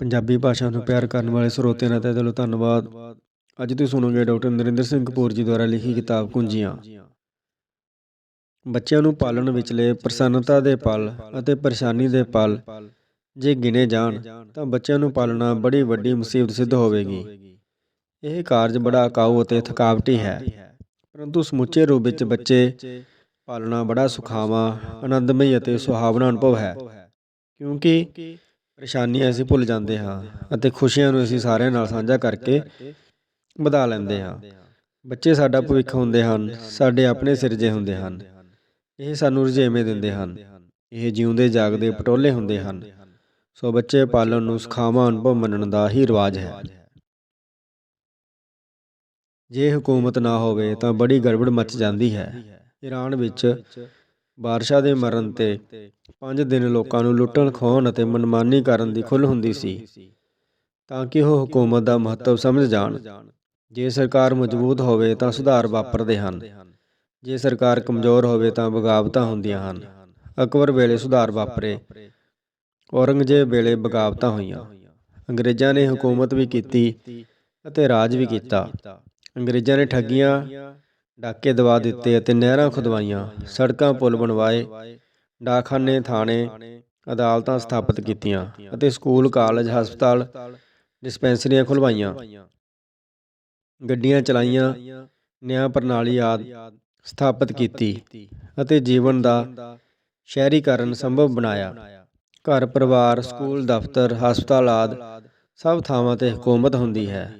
ਪੰਜਾਬੀ ਭਾਸ਼ਾ ਨੂੰ ਪਿਆਰ ਕਰਨ ਵਾਲੇ ਸਰੋਤਿਆਂ ਦਾ ਤਹਿ ਦਿਲੋਂ ਧੰਨਵਾਦ। ਅੱਜ ਤੁਸੀਂ ਸੁਣੋਗੇ ਡਾਕਟਰ ਨਰਿੰਦਰ ਸਿੰਘ ਕਪੂਰ ਜੀ ਦੁਆਰਾ ਲਿਖੀ ਕਿਤਾਬ ਕੁੰਜੀਆਂ। ਬੱਚਿਆਂ ਨੂੰ ਪਾਲਣ ਵਿਚਲੇ ਪ੍ਰਸੰਨਤਾ ਦੇ ਪਲ ਅਤੇ ਪਰੇਸ਼ਾਨੀ ਦੇ ਪਲ ਜੇ ਗਿਣੇ ਜਾਣ, ਤਾਂ ਬੱਚਿਆਂ ਨੂੰ ਪਾਲਣਾ ਬੜੀ ਵੱਡੀ ਮੁਸੀਬਤ ਸਿੱਧ ਹੋਵੇਗੀ। ਇਹ ਕਾਰਜ ਬੜਾ ਅਕਾਊ ਅਤੇ ਥਕਾਵਟੀ ਹੈ। ਪਰੰਤੂ ਸਮੁੱਚੇ ਰੂਪ ਵਿੱਚ ਬੱਚੇ ਪਾਲਣਾ ਬੜਾ ਸੁਖਾਵਾਂ, ਆਨੰਦਮਈ ਅਤੇ ਸੁਹਾਵਣਾ ਅਨੁਭਵ ਹੈ। ਕਿਉਂਕਿ ਪਰੇਸ਼ਾਨੀਆਂ ਅਸੀਂ ਭੁੱਲ ਜਾਂਦੇ ਹਾਂ ਅਤੇ ਖੁਸ਼ੀਆਂ ਨੂੰ ਅਸੀਂ ਸਾਰਿਆਂ ਨਾਲ ਸਾਂਝਾ ਕਰਕੇ ਵਧਾ ਲੈਂਦੇ ਹਾਂ। ਬੱਚੇ ਸਾਡਾ ਭਵਿੱਖ ਹੁੰਦੇ ਹਨ, ਸਾਡੇ ਆਪਣੇ ਸਿਰਜੇ ਹੁੰਦੇ ਹਨ। ਇਹ ਸਾਨੂੰ ਰੁਝੇਵੇਂ ਦਿੰਦੇ ਹਨ। ਇਹ ਜਿਉਂਦੇ, ਜਾਗਦੇ, ਪਟੋਲੇ ਹੁੰਦੇ ਹਨ। ਸੋ ਬੱਚੇ ਪਾਲਣ ਨੂੰ ਸੁਖਾਵਾਂ, ਅਨੁਭਵ ਮੰਨਣ ਦਾ ਹੀ ਰਿਵਾਜ ਹੈ। ਜੇ ਹਕੂਮਤ ਨਾ ਹੋਵੇ ਤਾਂ ਬੜੀ ਗੜਬੜ ਮਚ ਜਾਂਦੀ ਹੈ। ਈਰਾਨ ਵਿੱਚ ਬਾਦਸ਼ਾਹ ਦੇ ਮਰਨ ਤੇ 5 ਦਿਨ ਲੋਕਾਂ ਨੂੰ ਲੁੱਟਣ, ਖੋਹਣ ਅਤੇ ਮਨਮਾਨੀ ਕਰਨ ਦੀ ਖੁੱਲ੍ਹ ਹੁੰਦੀ ਸੀ। ਤਾਂ ਕਿ ਉਹ ਹਕੂਮਤ ਦਾ ਮਹੱਤਵ ਸਮਝ ਜਾਣ। ਜੇ ਸਰਕਾਰ ਮਜ਼ਬੂਤ ਹੋਵੇ ਤਾਂ ਸੁਧਾਰ ਵਾਪਰਦੇ ਹਨ। ਜੇ ਸਰਕਾਰ ਕਮਜ਼ੋਰ ਹੋਵੇ ਤਾਂ ਬਗਾਵਤਾਂ ਹੁੰਦੀਆਂ ਹਨ। ਅਕਬਰ ਵੇਲੇ ਸੁਧਾਰ ਵਾਪਰੇ। ਔਰੰਗਜ਼ੇਬ ਵੇਲੇ ਬਗਾਵਤਾਂ ਹੋਈਆਂ। ਅੰਗਰੇਜ਼ਾਂ ਨੇ ਹਕੂਮਤ ਵੀ ਕੀਤੀ ਅਤੇ ਰਾਜ ਵੀ ਕੀਤਾ। ਅੰਗਰੇਜ਼ਾਂ ਨੇ ਠੱਗੀਆਂ ਡਾਕੇ ਦਵਾ ਦਿੱਤੇ ਅਤੇ ਨਹਿਰਾਂ ਖੁਦਵਾਈਆਂ, ਸੜਕਾਂ ਪੁਲ ਬਣਵਾਏ, ਡਾਕਖਾਨੇ, ਥਾਣੇ, ਅਦਾਲਤਾਂ ਸਥਾਪਿਤ ਕੀਤੀਆਂ ਅਤੇ ਸਕੂਲ, ਕਾਲਜ, ਹਸਪਤਾਲ ਡਿਸਪੈਂਸਰੀਆਂ ਖੁਲਵਾਈਆਂ। ਗੱਡੀਆਂ ਚਲਾਈਆਂ, ਨਿਆਂ ਪ੍ਰਣਾਲੀ ਆਦਿ ਸਥਾਪਿਤ ਕੀਤੀ ਅਤੇ ਜੀਵਨ ਦਾ ਸ਼ਹਿਰੀਕਰਨ ਸੰਭਵ ਬਣਾਇਆ। ਘਰ, ਪਰਿਵਾਰ, ਸਕੂਲ, ਦਫ਼ਤਰ, ਹਸਪਤਾਲ ਆਦਿ ਸਭ ਥਾਵਾਂ ਤੇ ਹਕੂਮਤ ਹੁੰਦੀ ਹੈ।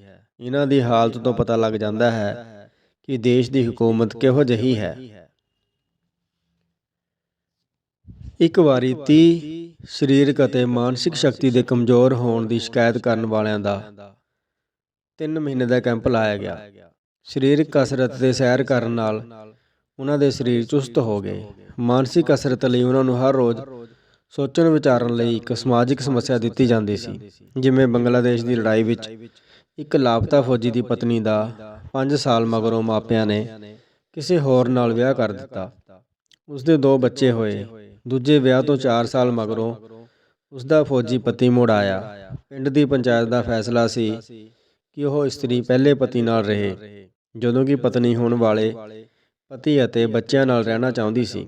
ਇਹਨਾਂ ਦੀ ਹਾਲਤ ਤੋਂ ਪਤਾ ਲੱਗ ਜਾਂਦਾ ਹੈ ਕਿ ਦੇਸ਼ ਦੀ ਹਕੂਮਤ ਕਿਹੋ ਜਿਹੀ ਹੈ। ਇੱਕ ਵਾਰੀ 30 ਸਰੀਰਕ ਅਤੇ ਮਾਨਸਿਕ ਸ਼ਕਤੀ ਦੇ ਕਮਜ਼ੋਰ ਹੋਣ ਦੀ ਸ਼ਿਕਾਇਤ ਕਰਨ ਵਾਲਿਆਂ ਦਾ 3 ਮਹੀਨੇ ਦਾ ਕੈਂਪ ਲਾਇਆ ਗਿਆ। ਸਰੀਰਕ ਕਸਰਤ ਤੇ ਸੈਰ ਕਰਨ ਨਾਲ ਉਹਨਾਂ ਦੇ ਸਰੀਰ ਚੁਸਤ ਹੋ ਗਏ। ਮਾਨਸਿਕ ਕਸਰਤ ਲਈ ਉਹਨਾਂ ਨੂੰ ਹਰ ਰੋਜ਼ ਸੋਚਣ ਵਿਚਾਰਨ ਲਈ ਇੱਕ ਸਮਾਜਿਕ ਸਮੱਸਿਆ ਦਿੱਤੀ ਜਾਂਦੀ ਸੀ, ਜਿਵੇਂ ਬੰਗਲਾਦੇਸ਼ ਦੀ ਲੜਾਈ ਵਿੱਚ ਇੱਕ ਲਾਪਤਾ ਫੌਜੀ ਦੀ ਪਤਨੀ ਦਾ 5 ਸਾਲ ਮਗਰੋਂ ਮਾਪਿਆਂ ਨੇ ਕਿਸੇ ਹੋਰ ਨਾਲ ਵਿਆਹ ਕਰ ਦਿੱਤਾ। ਉਸ ਦੇ ਦੋ ਬੱਚੇ ਹੋਏ। ਦੂਜੇ ਵਿਆਹ ਤੋਂ 4 ਸਾਲ ਮਗਰੋਂ ਉਸ ਦਾ ਫੌਜੀ ਪਤੀ ਮੁੜ ਆਇਆ। ਪਿੰਡ ਦੀ ਪੰਚਾਇਤ ਦਾ ਫੈਸਲਾ ਸੀ ਕਿ ਉਹ ਇਸਤਰੀ ਪਹਿਲੇ ਪਤੀ ਨਾਲ ਰਹੇ, ਜਦੋਂ ਕਿ ਪਤਨੀ ਹੋਣ ਵਾਲੇ ਪਤੀ ਅਤੇ ਬੱਚਿਆਂ ਨਾਲ ਰਹਿਣਾ ਚਾਹੁੰਦੀ ਸੀ।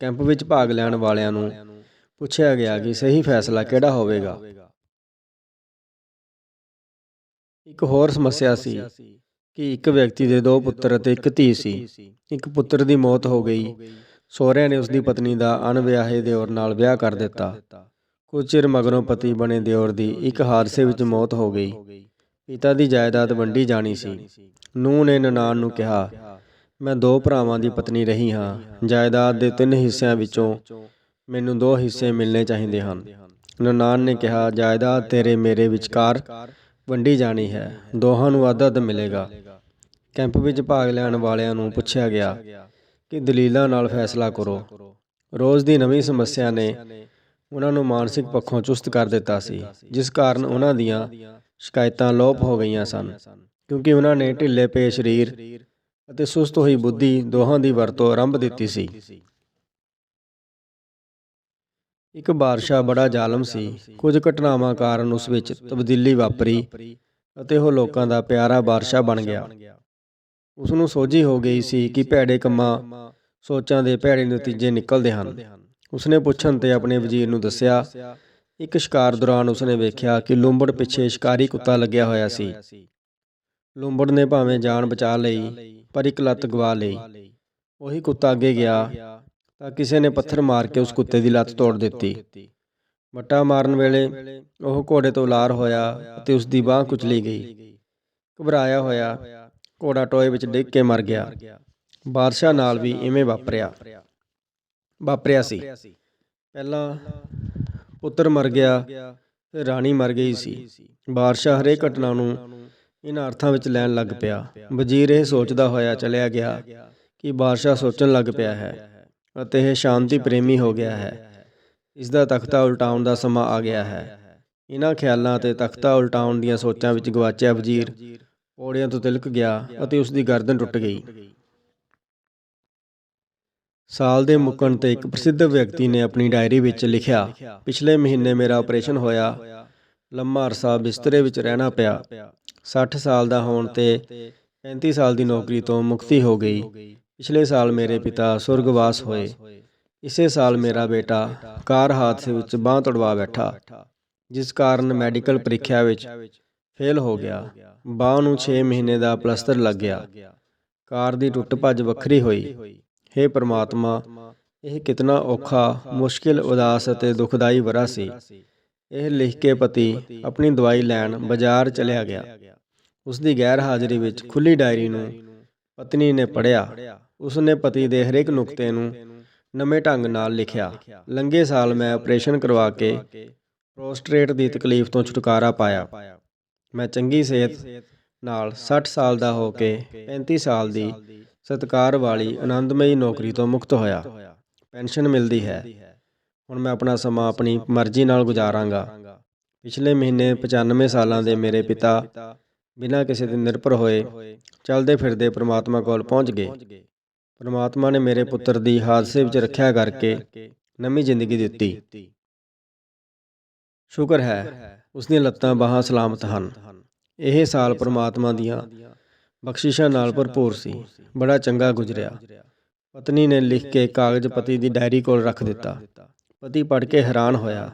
ਕੈਂਪ ਵਿੱਚ ਭਾਗ ਲੈਣ ਵਾਲਿਆਂ ਨੂੰ ਪੁੱਛਿਆ ਗਿਆ ਕਿ ਸਹੀ ਫੈਸਲਾ ਕਿਹੜਾ ਹੋਵੇਗਾ। ਇੱਕ ਹੋਰ ਸਮੱਸਿਆ ਸੀ ਕਿ ਇੱਕ ਵਿਅਕਤੀ ਦੇ ਦੋ ਪੁੱਤਰ ਅਤੇ ਇੱਕ ਧੀ ਸੀ। ਇੱਕ ਪੁੱਤਰ ਦੀ ਮੌਤ ਹੋ ਗਈ। ਸਹੁਰਿਆਂ ਨੇ ਉਸ ਦੀ ਪਤਨੀ ਦਾ ਅਣਵਿਆਹੇ ਦਿਓਰ ਨਾਲ ਵਿਆਹ ਕਰ ਦਿੱਤਾ। ਕੁਝ ਚਿਰ ਮਗਰੋਂ ਪਤੀ ਬਣੇ ਦਿਓਰ ਦੀ ਇੱਕ ਹਾਦਸੇ ਵਿੱਚ ਮੌਤ ਹੋ ਗਈ। ਪਿਤਾ ਦੀ ਜਾਇਦਾਦ ਵੰਡੀ ਜਾਣੀ ਸੀ। ਨੂੰਹ ਨੇ ਨਨਾਣ ਨੂੰ ਕਿਹਾ, ਮੈਂ ਦੋ ਭਰਾਵਾਂ ਦੀ ਪਤਨੀ ਰਹੀ ਹਾਂ। ਜਾਇਦਾਦ ਦੇ ਤਿੰਨ ਹਿੱਸਿਆਂ ਵਿੱਚੋਂ ਮੈਨੂੰ ਦੋ ਹਿੱਸੇ ਮਿਲਣੇ ਚਾਹੀਦੇ ਹਨ। ਨਨਾਣ ਨੇ ਕਿਹਾ, ਜਾਇਦਾਦ ਤੇਰੇ ਮੇਰੇ ਵਿਚਕਾਰ ਵੰਡੀ ਜਾਣੀ ਹੈ। ਦੋਹਾਂ ਨੂੰ ਅੱਧ-ਅੱਧ ਮਿਲੇਗਾ। ਕੈਂਪ ਵਿੱਚ ਭਾਗ ਲੈਣ ਵਾਲਿਆਂ ਨੂੰ ਪੁੱਛਿਆ ਗਿਆ ਕਿ ਦਲੀਲਾਂ ਨਾਲ ਫੈਸਲਾ ਕਰੋ। ਰੋਜ਼ ਦੀ ਨਵੀਂ ਸਮੱਸਿਆ ਨੇ ਉਹਨਾਂ ਨੂੰ ਮਾਨਸਿਕ ਪੱਖੋਂ ਚੁਸਤ ਕਰ ਦਿੱਤਾ ਸੀ, ਜਿਸ ਕਾਰਨ ਉਹਨਾਂ ਦੀਆਂ ਸ਼ਿਕਾਇਤਾਂ ਲੋਪ ਹੋ ਗਈਆਂ ਸਨ, ਕਿਉਂਕਿ ਉਹਨਾਂ ਨੇ ਢਿੱਲੇ ਪਏ ਸਰੀਰ ਅਤੇ ਸੁਸਤ ਹੋਈ ਬੁੱਧੀ ਦੋਹਾਂ ਦੀ ਵਰਤੋਂ ਆਰੰਭ ਦਿੱਤੀ ਸੀ। ਇੱਕ ਬਾਦਸ਼ਾਹ ਬੜਾ ਜ਼ਾਲਮ ਸੀ। ਕੁਝ ਘਟਨਾਵਾਂ ਕਾਰਨ ਉਸ ਵਿੱਚ ਤਬਦੀਲੀ ਵਾਪਰੀ ਅਤੇ ਉਹ ਲੋਕਾਂ ਦਾ ਪਿਆਰਾ ਬਾਦਸ਼ਾਹ ਬਣ ਗਿਆ। ਉਸ ਨੂੰ ਸੋਝੀ ਹੋ ਗਈ ਸੀ ਕਿ ਭੈੜੇ ਕੰਮਾਂ, ਸੋਚਾਂ ਦੇ ਭੈੜੇ ਨਤੀਜੇ ਨਿਕਲਦੇ ਹਨ। ਉਸਨੇ ਪੁੱਛਣ ਤੇ ਆਪਣੇ ਵਜ਼ੀਰ ਨੂੰ ਦੱਸਿਆ, ਇੱਕ ਸ਼ਿਕਾਰ ਦੌਰਾਨ ਉਸਨੇ ਵੇਖਿਆ ਕਿ ਲੂੰਬੜ ਪਿੱਛੇ ਸ਼ਿਕਾਰੀ ਕੁੱਤਾ ਲੱਗਿਆ ਹੋਇਆ ਸੀ। ਲੂੰਬੜ ਨੇ ਭਾਵੇਂ ਜਾਨ ਬਚਾ ਲਈ, ਪਰ ਇੱਕ ਲੱਤ ਗਵਾ ਲਈ। ਉਹੀ ਕੁੱਤਾ ਅੱਗੇ ਗਿਆ ਤਾਂ ਕਿਸੇ ਨੇ ਪੱਥਰ ਮਾਰ ਕੇ ਉਸ ਕੁੱਤੇ ਦੀ ਲੱਤ ਤੋੜ ਦਿੱਤੀ। ਵੱਟਾ ਮਾਰਨ ਵੇਲੇ ਉਹ ਘੋੜੇ ਤੋਂ ਲਾਰ ਹੋਇਆ ਅਤੇ ਉਸ ਦੀ ਬਾਹ ਕੁਚਲੀ ਗਈ। ਘਬਰਾਇਆ ਹੋਇਆ ਘੋੜਾ ਟੋਏ ਵਿੱਚ ਡਿੱਗ ਕੇ ਮਰ ਗਿਆ। ਬਾਦਸ਼ਾਹ ਨਾਲ ਵੀ ਇਵੇਂ ਵਾਪਰਿਆ। ਵਾਪਰਿਆ ਸੀ। ਪਹਿਲਾਂ ਪੁੱਤਰ ਮਰ ਗਿਆ, ਫਿਰ ਰਾਣੀ ਮਰ ਗਈ ਸੀ। ਬਾਦਸ਼ਾਹ ਹਰੇਕ ਘਟਨਾ ਨੂੰ ਇਹਨਾਂ ਅਰਥਾਂ ਵਿੱਚ ਲੈਣ ਲੱਗ ਪਿਆ। ਵਜ਼ੀਰ ਇਹ ਸੋਚਦਾ ਹੋਇਆ ਚਲਿਆ ਗਿਆ ਕਿ ਬਾਦਸ਼ਾਹ ਸੋਚਣ ਲੱਗ ਪਿਆ ਹੈ ਅਤੇ ਇਹ ਸ਼ਾਂਤੀ ਪ੍ਰੇਮੀ ਹੋ ਗਿਆ ਹੈ। ਇਸ ਦਾ ਤਖਤਾ ਉਲਟਾਉਣ ਦਾ ਸਮਾਂ ਆ ਗਿਆ ਹੈ। ਇਹਨਾਂ ਖਿਆਲਾਂ ਤੇ ਤਖਤਾ ਉਲਟਾਉਣ ਦੀਆਂ ਸੋਚਾਂ ਵਿੱਚ ਗਵਾਚਿਆ ਵਜ਼ੀਰ ਪੌੜੀਆਂ ਤੋਂ ਤਿਲਕ ਗਿਆ ਅਤੇ ਉਸ ਦੀ ਗਰਦਨ ਟੁੱਟ ਗਈ। ਸਾਲ ਦੇ ਮੁੱਕਣ ਤੇ ਇੱਕ ਪ੍ਰਸਿੱਧ ਵਿਅਕਤੀ ਨੇ ਆਪਣੀ ਡਾਇਰੀ ਵਿੱਚ ਲਿਖਿਆ, ਪਿਛਲੇ ਮਹੀਨੇ ਮੇਰਾ ਆਪਰੇਸ਼ਨ ਹੋਇਆ, ਲੰਮਾ ਅਰਸਾ ਬਿਸਤਰੇ ਵਿੱਚ ਰਹਿਣਾ ਪਿਆ 60 ਸਾਲ ਦਾ ਹੋਣ ਤੇ 35 ਸਾਲ ਦੀ ਨੌਕਰੀ ਤੋਂ ਮੁਕਤੀ ਹੋ ਗਈ। ਪਿਛਲੇ ਸਾਲ ਮੇਰੇ ਪਿਤਾ ਸੁਰਗਵਾਸ ਹੋਏ। ਇਸੇ ਸਾਲ ਮੇਰਾ ਬੇਟਾ ਕਾਰ ਹਾਦਸੇ ਵਿੱਚ ਬਾਂਹ ਤੜਵਾ ਬੈਠਾ ਜਿਸ ਕਾਰਨ ਮੈਡੀਕਲ ਪ੍ਰੀਖਿਆ ਵਿੱਚ ਫੇਲ ਹੋ ਗਿਆ। ਬਾਂਹ ਨੂੰ 6 ਮਹੀਨੇ ਦਾ ਪਲਸਤਰ ਲੱਗ ਗਿਆ। ਕਾਰ ਦੀ ਟੁੱਟ ਭੱਜ ਵੱਖਰੀ ਹੋਈ। हे ਪ੍ਰਮਾਤਮਾ ਇਹ ਕਿਤਨਾ ਔਖਾ ਮੁਸ਼ਕਿਲ ਉਦਾਸ ਅਤੇ ਦੁਖਦਾਈ ਵਰਾ ਸੀ। ਇਹ ਲਿਖ ਕੇ ਪਤੀ ਆਪਣੀ ਦਵਾਈ ਲੈਣ ਬਾਜ਼ਾਰ ਚਲਿਆ ਗਿਆ। ਉਸ ਦੀ ਗੈਰ ਹਾਜ਼ਰੀ ਵਿੱਚ ਖੁੱਲੀ ਡਾਇਰੀ ਨੂੰ ਪਤਨੀ ਨੇ ਪੜ੍ਹਿਆ। ਉਸ ਨੇ ਪਤੀ ਦੇ ਹਰੇਕ ਨੁਕਤੇ ਨੂੰ ਨਵੇਂ ਢੰਗ ਨਾਲ ਲਿਖਿਆ। ਲੰਘੇ ਸਾਲ ਮੈਂ ਆਪਰੇਸ਼ਨ ਕਰਵਾ ਕੇ ਪ੍ਰੋਸਟ੍ਰੇਟ ਦੀ ਤਕਲੀਫ ਤੋਂ ਛੁਟਕਾਰਾ ਪਾਇਆ। ਮੈਂ ਚੰਗੀ ਸਿਹਤ ਨਾਲ 60 ਸਾਲ ਦਾ ਹੋ ਕੇ 35 ਸਾਲ ਦੀ ਸਤਕਾਰ ਵਾਲੀ ਆਨੰਦਮਈ ਨੌਕਰੀ ਤੋਂ ਮੁਕਤ ਹੋਇਆ। ਪੈਨਸ਼ਨ ਮਿਲਦੀ ਹੈ। ਹੁਣ ਮੈਂ ਆਪਣਾ ਸਮਾਂ ਆਪਣੀ ਮਰਜ਼ੀ ਨਾਲ ਗੁਜ਼ਾਰਾਂਗਾ। ਪਿਛਲੇ ਮਹੀਨੇ 95 ਸਾਲਾਂ ਦੇ ਮੇਰੇ ਪਿਤਾ ਬਿਨਾਂ ਕਿਸੇ ਦੇ ਨਿਰਭਰ ਹੋਏ ਚਲਦੇ ਫਿਰਦੇ ਪ੍ਰਮਾਤਮਾ ਕੋਲ ਪਹੁੰਚ ਗਏ। ਪ੍ਰਮਾਤਮਾ ਨੇ ਮੇਰੇ ਪੁੱਤਰ ਦੀ ਹਾਦਸੇ ਵਿੱਚ ਰੱਖਿਆ ਕਰਕੇ ਨਵੀਂ ਜ਼ਿੰਦਗੀ ਦਿੱਤੀ। ਸ਼ੁਕਰ ਹੈ ਉਸ ਦੀਆਂ ਲੱਤਾਂ ਬਾਹਾਂ ਸਲਾਮਤ ਹਨ। ਇਹ ਸਾਲ ਪ੍ਰਮਾਤਮਾ ਦੀਆਂ ਬਖਸ਼ਿਸ਼ਾਂ ਨਾਲ ਭਰਪੂਰ ਸੀ। ਬੜਾ ਚੰਗਾ ਗੁਜ਼ਰਿਆ। ਪਤਨੀ ਨੇ ਲਿਖ ਕੇ ਕਾਗਜ਼ ਪਤੀ ਦੀ ਡਾਇਰੀ ਕੋਲ ਰੱਖ ਦਿੱਤਾ। ਪਤੀ ਪੜ੍ਹ ਕੇ ਹੈਰਾਨ ਹੋਇਆ।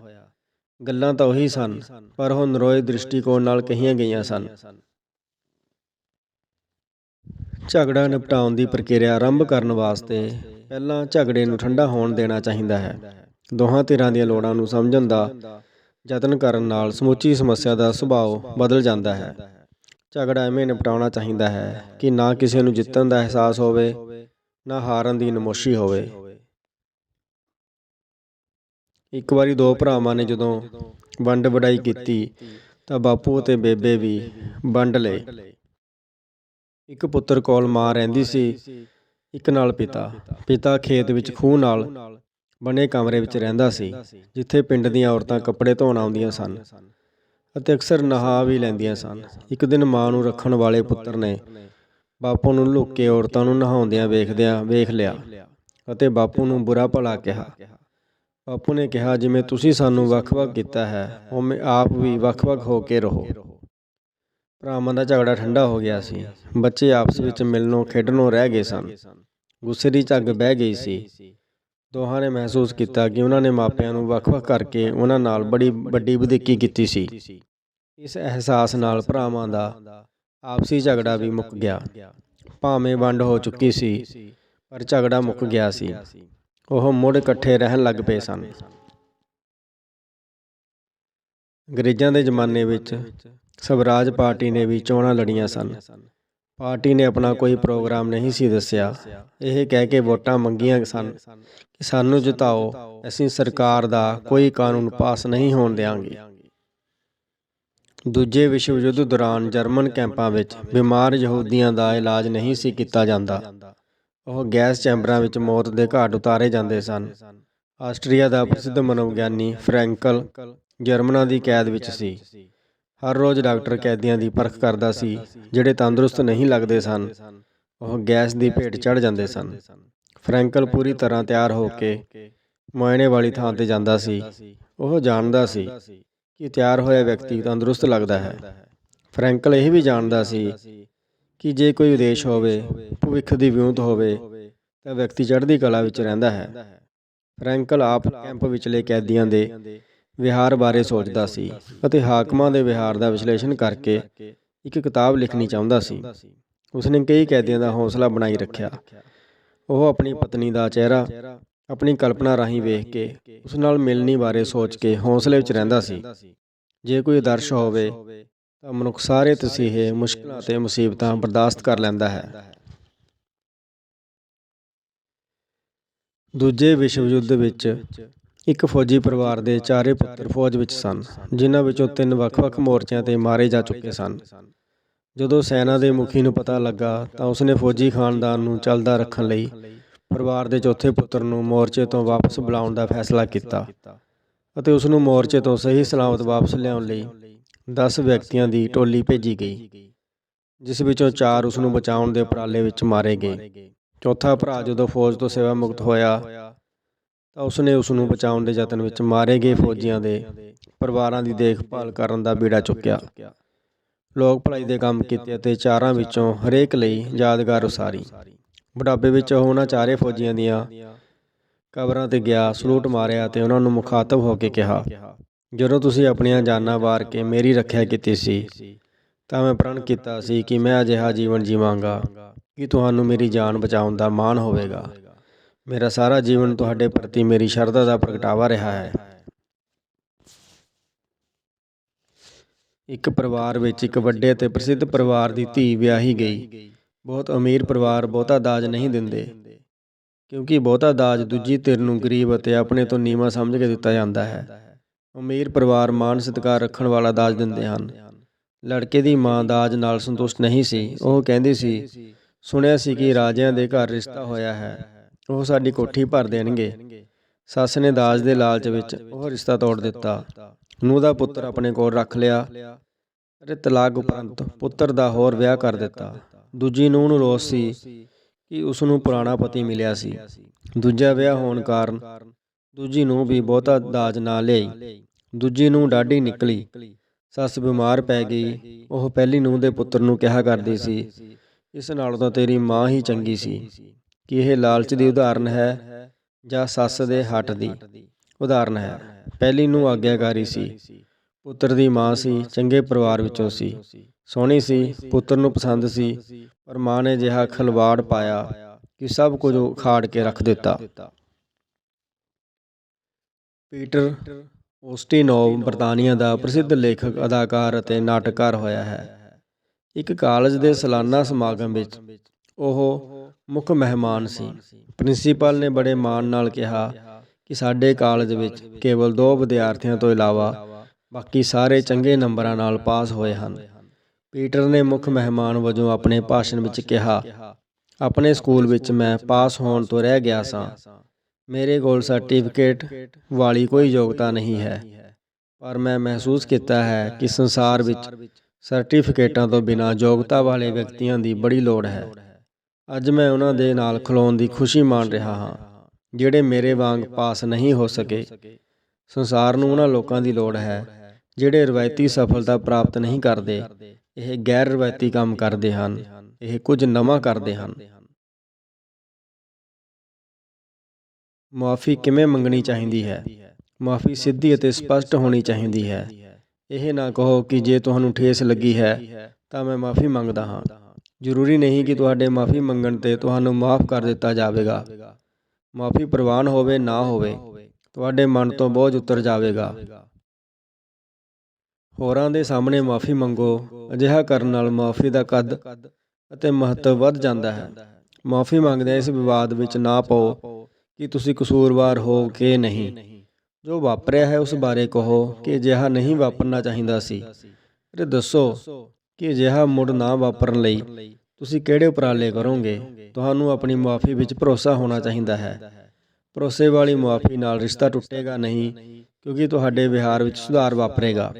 ਗੱਲਾਂ ਤਾਂ ਉਹੀ ਸਨ, ਪਰ ਉਹ ਨਰੋਏ ਦ੍ਰਿਸ਼ਟੀਕੋਣ ਨਾਲ ਕਹੀਆਂ ਗਈਆਂ ਸਨ। ਝਗੜਾ ਨਿਪਟਾਉਣ ਦੀ ਪ੍ਰਕਿਰਿਆ ਆਰੰਭ ਕਰਨ ਵਾਸਤੇ ਪਹਿਲਾਂ ਝਗੜੇ ਨੂੰ ਠੰਡਾ ਹੋਣ ਦੇਣਾ ਚਾਹੀਦਾ ਹੈ। ਦੋਹਾਂ ਧਿਰਾਂ ਦੀਆਂ ਲੋੜਾਂ ਨੂੰ ਸਮਝਣ ਦਾ, ਯਤਨ ਕਰਨ ਨਾਲ ਸਮੁੱਚੀ ਸਮੱਸਿਆ ਦਾ ਸੁਭਾਅ ਬਦਲ ਜਾਂਦਾ ਹੈ। ਝਗੜਾ ਐਵੇਂ ਨਿਪਟਾਉਣਾ ਚਾਹੀਦਾ ਹੈ ਕਿ ਨਾ ਕਿਸੇ ਨੂੰ ਜਿੱਤਣ ਦਾ ਅਹਿਸਾਸ ਹੋਵੇ, ਨਾ ਹਾਰਨ ਦੀ ਨਮੋਸ਼ੀ ਹੋਵੇ। ਇੱਕ ਵਾਰੀ ਦੋ ਭਰਾਵਾਂ ਨੇ ਜਦੋਂ ਵੰਡ ਵਡਾਈ ਕੀਤੀ ਤਾਂ ਬਾਪੂ ਅਤੇ ਬੇਬੇ ਵੀ ਵੰਡ ਲਏ। ਇੱਕ ਪੁੱਤਰ ਕੋਲ ਮਾਂ ਰਹਿੰਦੀ ਸੀ ਇੱਕ ਨਾਲ ਪਿਤਾ। ਪਿਤਾ। ਖੇਤ ਵਿੱਚ ਖੂਹ ਨਾਲ ਬਣੇ ਕਮਰੇ ਵਿੱਚ ਰਹਿੰਦਾ ਸੀ ਜਿੱਥੇ ਪਿੰਡ ਦੀਆਂ ਔਰਤਾਂ ਕੱਪੜੇ ਧੋਣ ਆਉਂਦੀਆਂ ਸਨ ਅਤੇ ਅਕਸਰ ਨਹਾ ਵੀ ਲੈਂਦੀਆਂ ਸਨ। ਇੱਕ ਦਿਨ ਮਾਂ ਨੂੰ ਰੱਖਣ ਵਾਲੇ ਪੁੱਤਰ ਨੇ ਬਾਪੂ ਨੂੰ ਲੁੱਕ ਕੇ ਔਰਤਾਂ ਨੂੰ ਨਹਾਉਂਦਿਆਂ ਵੇਖਦਿਆਂ ਵੇਖ ਲਿਆ ਅਤੇ ਬਾਪੂ ਨੂੰ ਬੁਰਾ ਭਲਾ ਕਿਹਾ। ਬਾਪੂ ਨੇ ਕਿਹਾ ਜਿਵੇਂ ਤੁਸੀਂ ਸਾਨੂੰ ਵੱਖ-ਵੱਖ ਕੀਤਾ ਹੈ ਉਵੇਂ ਆਪ ਵੀ ਵੱਖ-ਵੱਖ ਹੋ ਕੇ ਰਹੋ। ਭਰਾਵਾਂ ਦਾ ਝਗੜਾ ਠੰਡਾ ਹੋ ਗਿਆ ਸੀ। ਬੱਚੇ ਆਪਸ ਵਿੱਚ ਮਿਲਣੋਂ, ਖੇਡਣੋਂ ਰਹਿ ਗਏ ਸਨ। ਗੁੱਸੇ ਦੀ ਝੱਗ ਬਹਿ ਗਈ ਸੀ। ਦੋਹਾਂ ਨੇ ਮਹਿਸੂਸ ਕੀਤਾ ਕਿ ਉਹਨਾਂ ਨੇ ਮਾਪਿਆਂ ਨੂੰ ਵੱਖ-ਵੱਖ ਕਰਕੇ ਉਹਨਾਂ ਨਾਲ ਬੜੀ ਵੱਡੀ ਵਧੀਕੀ ਕੀਤੀ ਸੀ। ਇਸ ਅਹਿਸਾਸ ਨਾਲ ਭਰਾਵਾਂ ਦਾ ਆਪਸੀ ਝਗੜਾ ਵੀ ਮੁੱਕ ਗਿਆ। ਭਾਵੇਂ ਵੰਡ ਹੋ ਚੁੱਕੀ ਸੀ, ਪਰ ਝਗੜਾ ਮੁੱਕ ਗਿਆ ਸੀ। ਉਹ ਮੁੜ ਇਕੱਠੇ ਰਹਿਣ ਲੱਗ ਪਏ ਸਨ। ਅੰਗਰੇਜ਼ਾਂ ਦੇ ਜ਼ਮਾਨੇ ਵਿੱਚ ਸਵਰਾਜ ਪਾਰਟੀ ਨੇ ਵੀ ਚੋਣਾਂ ਲੜੀਆਂ ਸਨ। ਪਾਰਟੀ ਨੇ ਆਪਣਾ ਕੋਈ ਪ੍ਰੋਗਰਾਮ ਨਹੀਂ ਸੀ ਦੱਸਿਆ। ਇਹ ਕਹਿ ਕੇ ਵੋਟਾਂ ਮੰਗੀਆਂ ਸਨ ਕਿ ਸਾਨੂੰ ਜਿਤਾਓ, ਅਸੀਂ ਸਰਕਾਰ ਦਾ ਕੋਈ ਕਾਨੂੰਨ ਪਾਸ ਨਹੀਂ ਹੋਣ ਦੇਵਾਂਗੇ ਦੂਜੇ ਵਿਸ਼ਵ ਯੁੱਧ ਦੌਰਾਨ ਜਰਮਨ ਕੈਂਪਾਂ ਵਿੱਚ ਬਿਮਾਰ ਯਹੂਦੀਆਂ ਦਾ ਇਲਾਜ ਨਹੀਂ ਸੀ ਕੀਤਾ ਜਾਂਦਾ। ਉਹ ਗੈਸ ਚੈਂਬਰਾਂ ਵਿੱਚ ਮੌਤ ਦੇ ਘਾਟ ਉਤਾਰੇ ਜਾਂਦੇ ਸਨ। ਆਸਟਰੀਆ ਦਾ ਪ੍ਰਸਿੱਧ ਮਨੋਵਿਗਿਆਨੀ ਫ੍ਰੈਂਕਲ ਜਰਮਨਾਂ ਦੀ ਕੈਦ ਵਿੱਚ ਸੀ। ਹਰ ਰੋਜ਼ ਡਾਕਟਰ ਕੈਦੀਆਂ ਦੀ ਪਰਖ ਕਰਦਾ ਸੀ, ਜਿਹੜੇ ਤੰਦਰੁਸਤ ਨਹੀਂ ਲੱਗਦੇ ਸਨ। ਉਹ ਗੈਸ ਦੀ ਭੇਟ ਚੜ ਜਾਂਦੇ ਸਨ। ਫ੍ਰੈਂਕਲ ਪੂਰੀ ਤਰ੍ਹਾਂ ਤਿਆਰ ਹੋ ਕੇ ਮੁਆਇਨੇ ਵਾਲੀ ਥਾਂ ਤੇ ਜਾਂਦਾ ਸੀ। ਉਹ ਜਾਣਦਾ ਸੀ ਕਿ ਤਿਆਰ ਹੋਇਆ ਵਿਅਕਤੀ ਤੰਦਰੁਸਤ ਲੱਗਦਾ ਹੈ। ਫ੍ਰੈਂਕਲ ਇਹ ਵੀ ਜਾਣਦਾ ਸੀ ਕਿ ਜੇ ਕੋਈ ਉਦੇਸ਼ ਹੋਵੇ, ਭਵਿੱਖ ਦੀ ਵਿਉਂਤ ਹੋਵੇ, ਤਾਂ ਵਿਅਕਤੀ ਚੜ੍ਹਦੀ ਕਲਾ ਵਿੱਚ ਰਹਿੰਦਾ ਹੈ। ਫ੍ਰੈਂਕਲ ਆਪ ਕੈਂਪ ਵਿਚਲੇ ਕੈਦੀਆਂ ਦੇ ਵਿਹਾਰ ਬਾਰੇ ਸੋਚਦਾ ਸੀ ਅਤੇ ਹਾਕਮਾਂ ਦੇ ਵਿਹਾਰ ਦਾ ਵਿਸ਼ਲੇਸ਼ਣ ਕਰਕੇ ਇੱਕ ਕਿਤਾਬ ਲਿਖਣੀ ਚਾਹੁੰਦਾ ਸੀ। ਉਸਨੇ ਕਈ ਕੈਦੀਆਂ ਦਾ ਹੌਸਲਾ ਬਣਾਈ ਰੱਖਿਆ। ਉਹ ਆਪਣੀ ਪਤਨੀ ਦਾ ਚਿਹਰਾ, ਆਪਣੀ ਕਲਪਨਾ ਰਾਹੀਂ ਵੇਖ ਕੇ ਉਸ ਨਾਲ ਮਿਲਣੀ ਬਾਰੇ ਸੋਚ ਕੇ ਹੌਸਲੇ ਵਿੱਚ ਰਹਿੰਦਾ ਸੀ। ਜੇ ਕੋਈ ਆਦਰਸ਼ ਹੋਵੇ, ਤਾਂ ਮਨੁੱਖ ਸਾਰੇ ਤਸੀਹੇ, ਮੁਸ਼ਕਲਾਂ ਤੇ ਮੁਸੀਬਤਾਂ ਬਰਦਾਸ਼ਤ ਕਰ ਲੈਂਦਾ ਹੈ। ਦੂਜੇ ਵਿਸ਼ਵ ਯੁੱਧ ਵਿੱਚ ਇੱਕ ਫੌਜੀ ਪਰਿਵਾਰ ਦੇ ਚਾਰੇ ਪੁੱਤਰ ਫੌਜ ਵਿੱਚ ਸਨ, ਜਿਨ੍ਹਾਂ ਵਿੱਚੋਂ ਤਿੰਨ ਵੱਖ-ਵੱਖ ਮੋਰਚਿਆਂ ਤੇ ਮਾਰੇ ਜਾ ਚੁੱਕੇ ਸਨ। ਜਦੋਂ ਸੈਨਾ ਦੇ ਮੁਖੀ ਨੂੰ ਪਤਾ ਲੱਗਾ ਤਾਂ ਉਸਨੇ ਫੌਜੀ ਖਾਨਦਾਨ ਨੂੰ ਚੱਲਦਾ ਰੱਖਣ ਲਈ ਪਰਿਵਾਰ ਦੇ ਚੌਥੇ ਪੁੱਤਰ ਨੂੰ ਮੋਰਚੇ ਤੋਂ ਵਾਪਸ ਬੁਲਾਉਣ ਦਾ ਫੈਸਲਾ ਕੀਤਾ ਅਤੇ ਉਸ ਨੂੰ ਮੋਰਚੇ ਤੋਂ ਸਹੀ ਸਲਾਮਤ ਵਾਪਸ ਲਿਆਉਣ ਲਈ 10 ਵਿਅਕਤੀਆਂ ਦੀ ਟੋਲੀ ਭੇਜੀ ਗਈ, ਜਿਸ ਵਿੱਚੋਂ 4 ਉਸ ਨੂੰ ਬਚਾਉਣ ਦੇ ਉਪਰਾਲੇ ਵਿੱਚ ਮਾਰੇ ਗਏ। ਚੌਥਾ ਭਰਾ ਜਦੋਂ ਫੌਜ ਤੋਂ ਸੇਵਾ ਮੁਕਤ ਹੋਇਆ ਤਾਂ ਉਸਨੇ ਉਸ ਨੂੰ ਬਚਾਉਣ ਦੇ ਯਤਨ ਵਿੱਚ ਮਾਰੇ ਗਏ ਫੌਜੀਆਂ ਦੇ ਪਰਿਵਾਰਾਂ ਦੀ ਦੇਖਭਾਲ ਕਰਨ ਦਾ ਬੀੜਾ ਚੁੱਕਿਆ। ਲੋਕ ਭਲਾਈ ਦੇ ਕੰਮ ਕੀਤੇ ਅਤੇ ਚਾਰਾਂ ਵਿੱਚੋਂ ਹਰੇਕ ਲਈ ਯਾਦਗਾਰ ਉਸਾਰੀ। ਬੁਢਾਪੇ ਵਿੱਚ ਉਹ ਉਹਨਾਂ ਚਾਰੇ ਫੌਜੀਆਂ ਦੀਆਂ ਕਬਰਾਂ ਤੇ ਗਿਆ, ਸਲੂਟ ਮਾਰਿਆ ਤੇ ਉਹਨਾਂ ਨੂੰ ਮੁਖਾਤਬ ਹੋ ਕੇ ਕਿਹਾ, ਜਦੋਂ ਤੁਸੀਂ ਆਪਣੀਆਂ ਜਾਨਾਂ ਵਾਰ ਕੇ ਮੇਰੀ ਰੱਖਿਆ ਕੀਤੀ ਸੀ, ਤਾਂ ਮੈਂ ਪ੍ਰਣ ਕੀਤਾ ਸੀ ਕਿ ਮੈਂ ਅਜਿਹਾ ਜੀਵਨ ਜੀਵਾਂਗਾ, ਕਿ ਤੁਹਾਨੂੰ ਮੇਰੀ ਜਾਨ ਬਚਾਉਣ ਦਾ ਮਾਣ ਹੋਵੇਗਾ। ਮੇਰਾ ਸਾਰਾ ਜੀਵਨ ਤੁਹਾਡੇ ਪ੍ਰਤੀ ਮੇਰੀ ਸ਼ਰਧਾ ਦਾ ਪ੍ਰਗਟਾਵਾ ਰਿਹਾ ਹੈ। ਇੱਕ ਪਰਿਵਾਰ ਵਿੱਚ ਇੱਕ ਵੱਡੇ ਅਤੇ ਪ੍ਰਸਿੱਧ ਪਰਿਵਾਰ ਦੀ ਧੀ ਵਿਆਹੀ ਗਈ। ਬਹੁਤ ਅਮੀਰ ਪਰਿਵਾਰ, ਬਹੁਤਾ ਦਾਜ ਨਹੀਂ ਦਿੰਦੇ। ਕਿਉਂਕਿ ਬਹੁਤਾ ਦਾਜ ਦੂਜੀ ਧਿਰ ਨੂੰ ਗਰੀਬ ਅਤੇ ਆਪਣੇ ਤੋਂ ਨੀਵਾਂ ਸਮਝ ਕੇ ਦਿੱਤਾ ਜਾਂਦਾ ਹੈ। ਅਮੀਰ ਪਰਿਵਾਰ ਮਾਨ ਸਤਿਕਾਰ ਰੱਖਣ ਵਾਲਾ ਦਾਜ ਦਿੰਦੇ ਹਨ। ਲੜਕੇ ਦੀ ਮਾਂ ਦਾਜ ਨਾਲ ਸੰਤੁਸ਼ਟ ਨਹੀਂ ਸੀ। ਉਹ ਕਹਿੰਦੀ ਸੀ, ਸੁਣਿਆ ਸੀ ਕਿ ਰਾਜਿਆਂ ਦੇ ਘਰ ਰਿਸ਼ਤਾ ਹੋਇਆ ਹੈ। ਉਹ ਸਾਡੀ ਕੋਠੀ ਭਰ ਦੇਣਗੇ। ਸੱਸ ਨੇ ਦਾਜ ਦੇ ਲਾਲਚ ਵਿੱਚ ਉਹ ਰਿਸ਼ਤਾ ਤੋੜ ਦਿੱਤਾ। ਨੂੰਹ ਦਾ ਪੁੱਤਰ ਆਪਣੇ ਕੋਲ ਰੱਖ ਲਿਆ ਅਤੇ ਤਲਾਕ ਉਪਰੰਤ ਪੁੱਤਰ ਦਾ ਹੋਰ ਵਿਆਹ ਕਰ ਦਿੱਤਾ। ਦੂਜੀ ਨੂੰਹ ਨੂੰ ਰੋਸ ਸੀ ਕਿ ਉਸ ਨੂੰ ਪੁਰਾਣਾ ਪਤੀ ਮਿਲਿਆ ਸੀ। ਦੂਜਾ ਵਿਆਹ ਹੋਣ ਕਾਰਨ ਦੂਜੀ ਨੂੰ ਵੀ ਬਹੁਤਾ ਦਾਜ ਨਾ ਲਈ ਦੂਜੀ ਨੂੰ ਡਾਢੀ ਨਿਕਲੀ। ਸੱਸ ਬਿਮਾਰ ਪੈ ਗਈ। ਉਹ ਪਹਿਲੀ ਨੂੰਹ ਦੇ ਪੁੱਤਰ ਨੂੰ ਕਿਹਾ ਕਰਦੀ ਸੀ, ਇਸ ਨਾਲੋਂ ਤਾਂ ਤੇਰੀ ਮਾਂ ਹੀ ਚੰਗੀ ਸੀ। ਕਿ ਇਹ ਲਾਲਚ ਦੀ ਉਦਾਹਰਨ ਹੈ ਜਾਂ ਸੱਸ ਦੇ ਹੱਟ ਦੀ ਉਦਾਹਰਨ ਹੈ। ਪਹਿਲੀ ਨੂੰ ਆਗਿਆਕਾਰੀ ਸੀ। ਪੁੱਤਰ ਦੀ ਮਾਂ ਸੀ, ਚੰਗੇ ਪਰਿਵਾਰ ਵਿੱਚੋਂ ਸੀ। ਸੋਹਣੀ ਸੀ, ਪੁੱਤਰ ਨੂੰ ਪਸੰਦ ਸੀ, ਪਰ ਮਾਂ ਨੇ ਜਿਹਾ ਖਲਵਾੜ ਪਾਇਆ ਕਿ ਸਭ ਕੁਝ ਉਖਾੜ ਕੇ ਰੱਖ ਦਿੱਤਾ। ਪੀਟਰ ਓਸਟੀਨੋਵ ਬਰਤਾਨੀਆ ਦਾ ਪ੍ਰਸਿੱਧ ਲੇਖਕ, ਅਦਾਕਾਰ ਅਤੇ ਨਾਟਕਕਾਰ ਹੋਇਆ ਹੈ। ਇੱਕ ਕਾਲਜ ਦੇ ਸਾਲਾਨਾ ਸਮਾਗਮ ਵਿੱਚ ਉਹ ਮੁੱਖ ਮਹਿਮਾਨ ਸੀ। ਪ੍ਰਿੰਸੀਪਲ ਨੇ ਬੜੇ ਮਾਣ ਨਾਲ ਕਿਹਾ ਕਿ ਸਾਡੇ ਕਾਲਜ ਵਿੱਚ ਕੇਵਲ ਦੋ ਵਿਦਿਆਰਥੀਆਂ ਤੋਂ ਇਲਾਵਾ ਬਾਕੀ ਸਾਰੇ ਚੰਗੇ ਨੰਬਰਾਂ ਨਾਲ ਪਾਸ ਹੋਏ ਹਨ। ਪੀਟਰ ਨੇ ਮੁੱਖ ਮਹਿਮਾਨ ਵਜੋਂ ਆਪਣੇ ਭਾਸ਼ਣ ਵਿੱਚ ਕਿਹਾ, ਆਪਣੇ ਸਕੂਲ ਵਿੱਚ ਮੈਂ ਪਾਸ ਹੋਣ ਤੋਂ ਰਹਿ ਗਿਆ ਸਾਂ। ਮੇਰੇ ਕੋਲ ਸਰਟੀਫਿਕੇਟ ਵਾਲੀ ਕੋਈ ਯੋਗਤਾ ਨਹੀਂ ਹੈ। ਪਰ ਮੈਂ ਮਹਿਸੂਸ ਕੀਤਾ ਹੈ ਕਿ ਸੰਸਾਰ ਵਿੱਚ ਸਰਟੀਫਿਕੇਟਾਂ ਤੋਂ ਬਿਨਾਂ ਯੋਗਤਾ ਵਾਲੇ ਵਿਅਕਤੀਆਂ ਦੀ ਬੜੀ ਲੋੜ ਹੈ। ਅੱਜ ਮੈਂ ਉਹਨਾਂ ਦੇ ਨਾਲ ਖਲੋਣ ਦੀ ਖੁਸ਼ੀ ਮਾਣ ਰਿਹਾ ਹਾਂ, ਜਿਹੜੇ ਮੇਰੇ ਵਾਂਗ ਪਾਸ ਨਹੀਂ ਹੋ ਸਕੇ। ਸੰਸਾਰ ਨੂੰ ਉਹਨਾਂ ਲੋਕਾਂ ਦੀ ਲੋੜ ਹੈ, ਜਿਹੜੇ ਰਵਾਇਤੀ ਸਫਲਤਾ ਪ੍ਰਾਪਤ ਨਹੀਂ ਕਰਦੇ। ਇਹ ਗੈਰ ਰਵਾਇਤੀ ਕੰਮ ਕਰਦੇ ਹਨ, ਇਹ ਕੁਝ ਨਵਾਂ ਕਰਦੇ ਹਨ। ਮਾਫੀ ਕਿਵੇਂ ਮੰਗਣੀ ਚਾਹੀਦੀ ਹੈ? ਮਾਫੀ ਸਿੱਧੀ ਅਤੇ ਸਪਸ਼ਟ ਹੋਣੀ ਚਾਹੀਦੀ ਹੈ। ਇਹ ਨਾ ਕਹੋ ਕਿ ਜੇ ਤੁਹਾਨੂੰ ਠੇਸ ਲੱਗੀ ਹੈ, ਤਾਂ ਮੈਂ ਮਾਫੀ ਮੰਗਦਾ ਹਾਂ। ਜ਼ਰੂਰੀ ਨਹੀਂ ਕਿ ਤੁਹਾਡੇ ਮਾਫੀ ਮੰਗਣ ਤੇ ਤੁਹਾਨੂੰ ਮਾਫ ਕਰ ਦਿੱਤਾ ਜਾਵੇਗਾ। ਮਾਫੀ ਪ੍ਰਵਾਨ ਹੋਵੇ, ਨਾ ਹੋਵੇ, ਤੁਹਾਡੇ ਮਨ ਤੋਂ ਬੋਝ ਉਤਰ ਜਾਵੇਗਾ। ਹੋਰਾਂ ਦੇ ਸਾਹਮਣੇ ਮਾਫੀ ਮੰਗੋ, ਅਜਿਹਾ ਕਰਨ ਨਾਲ ਮਾਫੀ ਦਾ ਕੱਦ ਅਤੇ ਮਹੱਤਵ ਵੱਧ ਜਾਂਦਾ ਹੈ। ਮਾਫੀ ਮੰਗਦੇ ਇਸ ਵਿਵਾਦ ਵਿੱਚ ਨਾ ਪਾਓ ਕਿ ਤੁਸੀਂ ਕਸੂਰਵਾਰ ਹੋ ਕਿ ਨਹੀਂ। ਜੋ ਵਾਪਰਿਆ ਹੈ ਉਸ ਬਾਰੇ ਕਹੋ ਕਿ ਅਜਿਹਾ ਨਹੀਂ ਵਾਪਰਨਾ ਚਾਹੀਦਾ ਸੀ। ਅਤੇ ਦੱਸੋ ਕਿ ਅਜਿਹਾ ਮੁੜ ਨਾ ਵਾਪਰਨ ਲਈ ਤੁਸੀਂ ਕਿਹੜੇ ਉਪਰਾਲੇ ਕਰੋਗੇ? ਤੁਹਾਨੂੰ ਆਪਣੀ ਮਾਫੀ ਵਿੱਚ ਭਰੋਸਾ ਹੋਣਾ ਚਾਹੀਦਾ ਹੈ। ਭਰੋਸੇ ਵਾਲੀ ਮਾਫੀ ਨਾਲ ਰਿਸ਼ਤਾ ਟੁੱਟੇਗਾ ਨਹੀਂ, ਕਿਉਂਕਿ ਤੁਹਾਡੇ ਵਿਹਾਰ ਵਿੱਚ ਸੁਧਾਰ ਵਾਪਰੇਗਾ।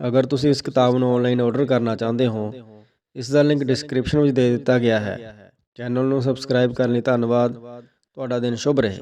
ਅਗਰ ਤੁਸੀਂ ਇਸ ਕਿਤਾਬ ਨੂੰ ਆਨਲਾਈਨ ਆਰਡਰ ਕਰਨਾ ਚਾਹੁੰਦੇ ਹੋ, ਇਸ ਦਾ ਲਿੰਕ ਡਿਸਕ੍ਰਿਪਸ਼ਨ ਵਿੱਚ ਦੇ ਦਿੱਤਾ ਗਿਆ ਹੈ। ਚੈਨਲ ਨੂੰ ਸਬਸਕ੍ਰਾਈਬ ਕਰਨ ਲਈ ਧੰਨਵਾਦ। ਤੁਹਾਡਾ ਦਿਨ ਸ਼ੁਭ ਰਹੇ।